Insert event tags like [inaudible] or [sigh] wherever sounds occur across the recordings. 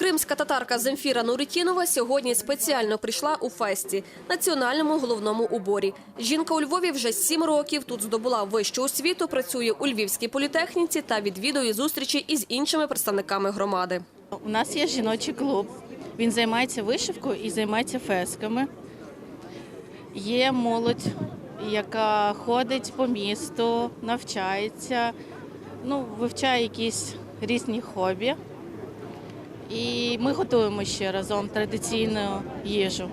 Кримська татарка Земфіра Нуритінова сьогодні спеціально прийшла у фесті – національному головному уборі. Жінка у Львові вже сім років. Тут здобула вищу освіту, працює у Львівській політехніці та відвідує зустрічі із іншими представниками громади. У нас є жіночий клуб. Він займається вишивкою і займається фесками. Є молодь, яка ходить по місту, навчається, ну, вивчає якісь різні хобі. І ми готуємо ще разом традиційну їжу,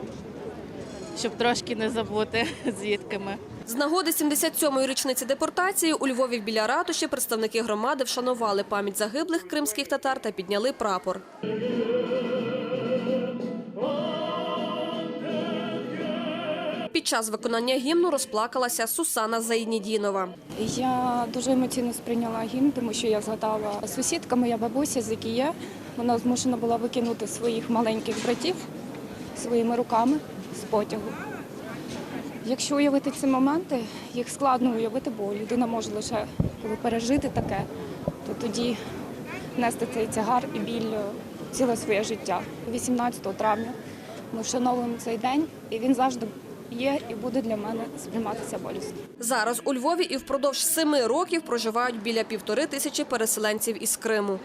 щоб трошки не забути [laughs] звідки ми. З нагоди 77-ї річниці депортації у Львові біля ратуші представники громади вшанували пам'ять загиблих кримських татар та підняли прапор. Під час виконання гімну розплакалася Сусана Зайнідінова. Я дуже емоційно сприйняла гімн, тому що я згадала сусідка, моя бабуся з Якія. Вона змушена була викинути своїх маленьких братів своїми руками з потягу. Якщо уявити ці моменти, їх складно уявити, бо людина може лише пережити таке, то тоді нести цей тягар і біль ціле своє життя. 18 травня ми вшановуємо цей день, і він завжди є і буде для мене сприйматися болісно. Зараз у Львові і впродовж семи років проживають біля півтори тисячі переселенців із Криму.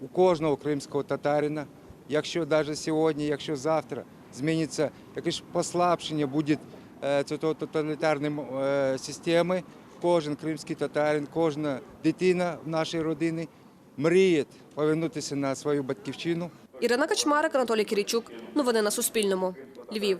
у кожного кримського татарина, якщо навіть сьогодні, якщо завтра зміниться якесь послабшення буде е, цього тоталітарної е, системи, кожен кримський татарин, кожна дитина в нашій родині мріє повернутися на свою батьківщину. Ірина Качмарик, Анатолій Киричук. Новини на Суспільному. Львів.